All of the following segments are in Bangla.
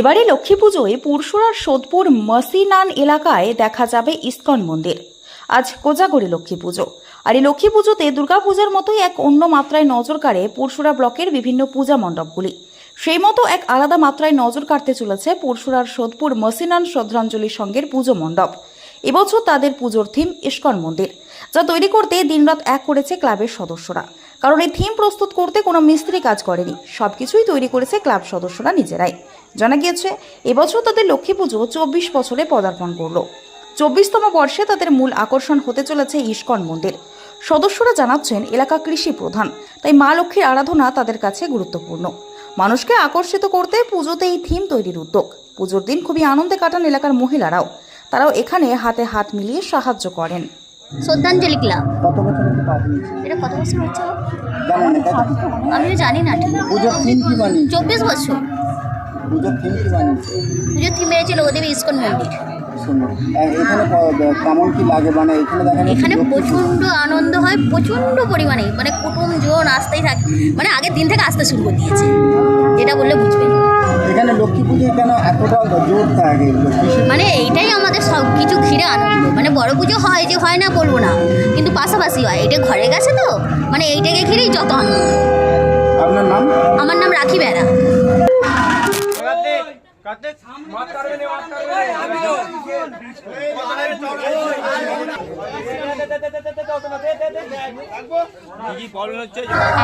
এবারে লক্ষ্মী পুজোয় পুরসুরার সোদপুর মসিনান এলাকায় দেখা যাবে ইস্কন মন্দির। আজ কোজাগরি লক্ষ্মী পুজো। আর এই লক্ষ্মী পুজোতে দুর্গাপূজার মতোই এক অন্য মাত্রায় নজর কাড়ে পুরসুরা ব্লকের বিভিন্ন পূজা মণ্ডপগুলি। সেই মতো এক আলাদা মাত্রায় নজর কাটতে চলেছে পুরসুরার সোদপুর মসিনান শ্রদ্ধাঞ্জলি সংঘের পুজো মণ্ডপ। এবছর তাদের পুজোর থিম ইস্কন মন্দির, যা তৈরি করতে দিনরাত এক করেছে ক্লাবের সদস্যরা। কারণ এই থিম প্রস্তুত করতে কোনো মিস্ত্রি কাজ করেনি, সবকিছুই তৈরি করেছে ক্লাব সদস্যরা নিজেরাই। জানা গিয়েছে এবছর তাদের লক্ষ্মী পুজো চব্বিশ বছরে পদার্পণ করল। চব্বিশতম বর্ষে তাদের মূল আকর্ষণ হতে চলেছে ইস্কন মন্দির। সদস্যরা জানাচ্ছেন এলাকা কৃষি প্রধান তাই মা লক্ষ্মীর আরাধনা তাদের কাছে গুরুত্বপূর্ণ। মানুষকে আকর্ষিত করতে পুজোতে এই থিম তৈরির উদ্যোগ। পুজোর দিন খুবই আনন্দে কাটান এলাকার মহিলারাও। তারাও এখানে হাতে হাত মিলিয়ে সাহায্য করেন। শ্রদ্ধাঞ্জলি ক্লাব। কত বছর এটা কত বছর হচ্ছে? ওর? জানেন না কত? আমিও জানি না ঠিক। পুজোর থিম কি বানিয়েছে চব্বিশ বছর। পুজোর থিম কি বানিয়েছে? পুজোর থিম ইস্কন মন্দির। এখানে কেমন কি লাগে? মানে এখানে দেখা এখানে প্রচণ্ড আনন্দ হয় প্রচণ্ড পরিমাণে। মানে কুটুম জন আসতেই থাকে। মানে আগের দিন থেকে আসতে শুরু করে দিয়েছে। যেটা বললে বুঝবেন এখানে লক্ষ্মী পুজোয় কেন এতটা জোর থাকে? মানে এইটাই আমাদের সব কিছু ঘিরে আনন্দ। মানে বড় পুজো হয় যে হয় না বলব না। কিন্তু পাশাপাশি হয়। এটা ঘরে গেছে তো? মানে এইটাকে ঘিরেই যত আনন্দ। আপনার নাম? আমার নাম রাখি বেড়া কার্তিক কার্তিক মাত করবে না মাত করবে কি প্রবলেম হচ্ছে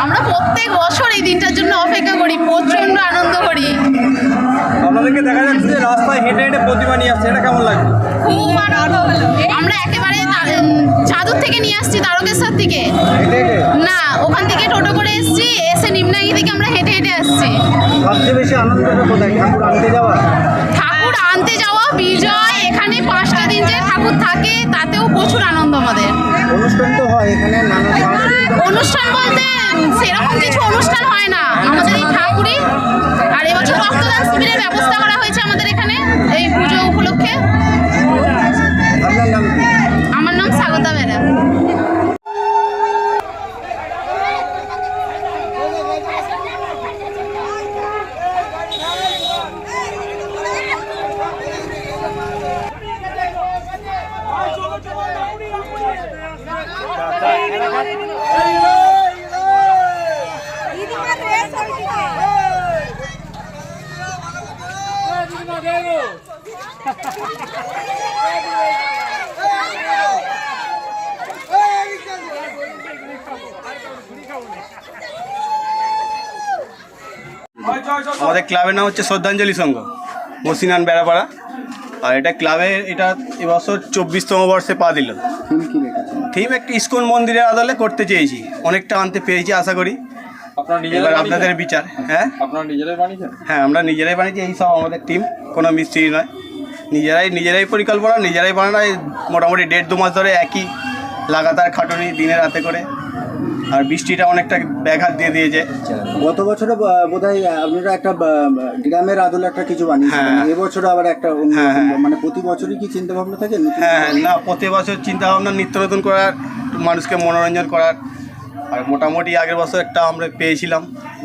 আমরা প্রত্যেক বছর এই দিনটার জন্য অপেক্ষা করি প্রচণ্ড আনন্দ করি। আপনাদেরকে দেখা যাচ্ছে যে রাস্তায় হেঁটে হেঁটে প্রতিমা নিয়ে আসছে এটা কেমন লাগছে? খুব আনন্দ হলো। আমরা একেবারে চাদর থেকে নিয়ে আসছি তারকেশ্বর থেকে না ওখান থেকে টোটো করে সবচেয়ে বেশি আনন্দটা কোথায়? ঠাকুর আনতে যাওয়া? ঠাকুর আনতে যাওয়া বিজয় এখানে পাঁচটা দিন যে ঠাকুর থাকে তাতেও প্রচুর আনন্দ আমাদের। অনুষ্ঠান তো হয় এখানে অনুষ্ঠান বলতে সেরকম কিছু অনুষ্ঠান হয় না। আমাদের এই ঠাকুরই আর এবছর রক্তদান শিবিরের ব্যবস্থা করা হয়েছে আমাদের আমাদের ক্লাবের নাম হচ্ছে শ্রদ্ধাঞ্জলি সংঘ, মসিনান বেড়াপাড়া। আর এটা ক্লাবে, এটা এবছর চব্বিশতম বর্ষে পা দিল। থিম একটি ইস্কন মন্দিরের আদলে করতে চেয়েছি। অনেকটা আনতে পেয়েছি আশা করি। এবার আপনাদের বিচার হ্যাঁ? আপনারা নিজেরাই বানিয়েছেন? হ্যাঁ আমরা নিজেরাই বানিয়েছি এই সব আমাদের টিম কোনো মিস্ত্রি নয়। নিজেরাই নিজেরাই পরিকল্পনা নিজেরাই বানানো এই মোটামুটি দেড় দু মাস ধরে একই লাগাতার খাটুনি দিনে রাতে করে। আর বৃষ্টিটা অনেকটা ব্যাঘাত দিয়ে দিয়েছে। গত বছরে বোধ হয় আপনারা একটা গ্রামের আদলে একটা কিছু বানিয়েছিলেন। হ্যাঁ। এবছর আবার একটা হ্যাঁ, হ্যাঁ। মানে প্রতি বছরই কি চিন্তা ভাবনা থাকে হ্যাঁ হ্যাঁ, না প্রতি বছর চিন্তা ভাবনা নিত্য নতুন করার মানুষকে মনোরঞ্জন করার। আর মোটামুটি আগের বছর একটা আমরা পেয়েছিলাম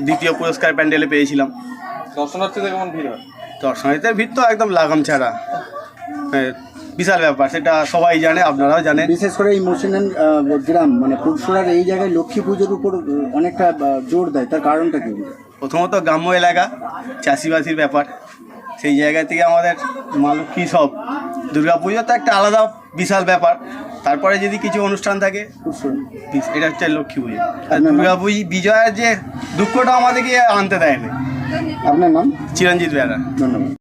দ্বিতীয় পুরস্কার প্যান্ডেলে পেয়েছিলাম। দর্শনার্থীদের কেমন ভিড় হয়? দর্শনীদের ভিড় তো একদম লাগাম ছাড়া। হ্যাঁ, বিশাল ব্যাপার সেটা সবাই জানে আপনারাও জানেন। বিশেষ করে এই মুর্শিদান গ্রাম মানে পুরসুরার এই জায়গায় লক্ষ্মী পুজোর উপর অনেকটা জোর দেয় তার কারণটা কি? প্রথমত গ্রাম্য এলাকা চাষিবাসির ব্যাপার। সেই জায়গা থেকে আমাদের মা লক্ষ্মী সব। দুর্গা পুজো তো একটা আলাদা বিশাল ব্যাপার। তারপরে যদি কিছু অনুষ্ঠান থাকে এটা হচ্ছে লক্ষ্মী পুজো। আর দুর্গা পুজো বিজয়ের যে দুঃখটা আমাদেরকে আনতে দেয় না আপনার নাম? চিরঞ্জিত বেড়া ধন্যবাদ।